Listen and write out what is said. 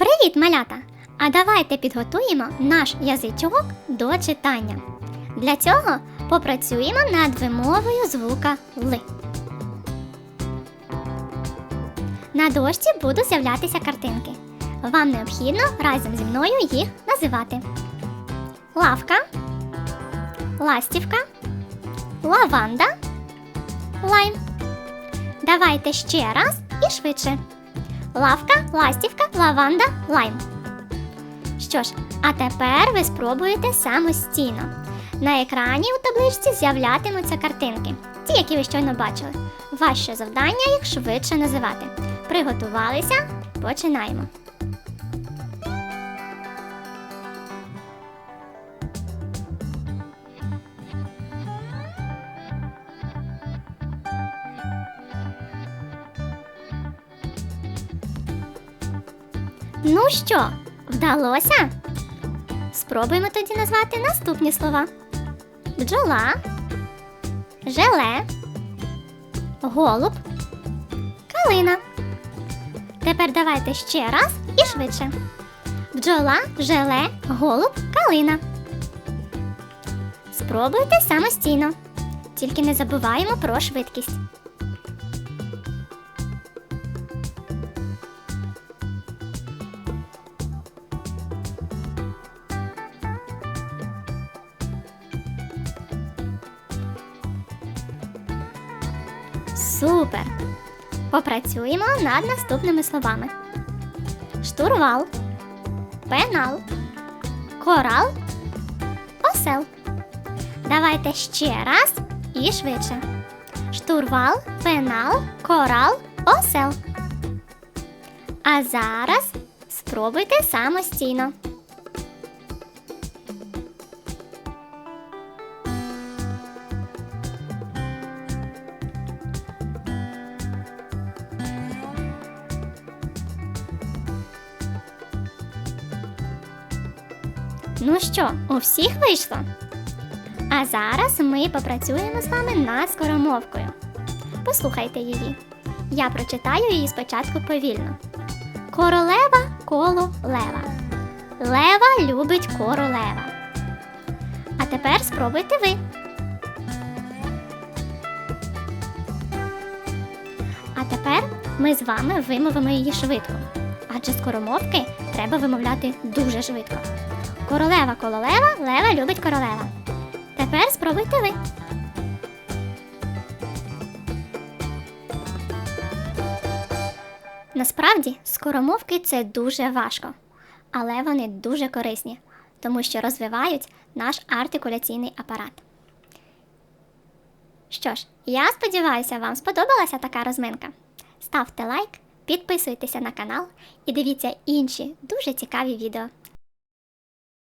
Привіт, малята! А давайте підготуємо наш язичок до читання. Для цього попрацюємо над вимовою звука Л. На дошці будуть з'являтися картинки. Вам необхідно разом зі мною їх називати: лавка, ластівка, лаванда, лайм. Давайте ще раз і швидше. Лавка, ластівка, лаванда, лайм. Що ж, а тепер ви спробуєте самостійно. На екрані у табличці з'являтимуться картинки, ті, які ви щойно бачили. Ваше завдання їх швидше називати. Приготувалися? Починаємо. Ну що, вдалося? Спробуємо тоді назвати наступні слова: бджола, желе, голуб, калина. Тепер давайте ще раз і швидше. Бджола, желе, голуб, калина. Спробуйте самостійно. Тільки не забуваємо про швидкість. Супер! Попрацюємо над наступними словами: штурвал, пенал, корал, осел. Давайте ще раз і швидше. Штурвал, пенал, корал, осел. А зараз спробуйте самостійно. Ну що, у всіх вийшло? А зараз ми попрацюємо з вами над скоромовкою. Послухайте її. Я прочитаю її спочатку повільно. Королева коло лева. Лева любить королева. А тепер спробуйте ви. А тепер ми з вами вимовимо її швидко. Адже скоромовки треба вимовляти дуже швидко. Королева кололева, лева любить королева. Тепер спробуйте ви. Насправді, скоромовки це дуже важко, але вони дуже корисні, тому що розвивають наш артикуляційний апарат. Що ж, я сподіваюся, вам сподобалася така розминка. Ставте лайк, підписуйтеся на канал і дивіться інші дуже цікаві відео.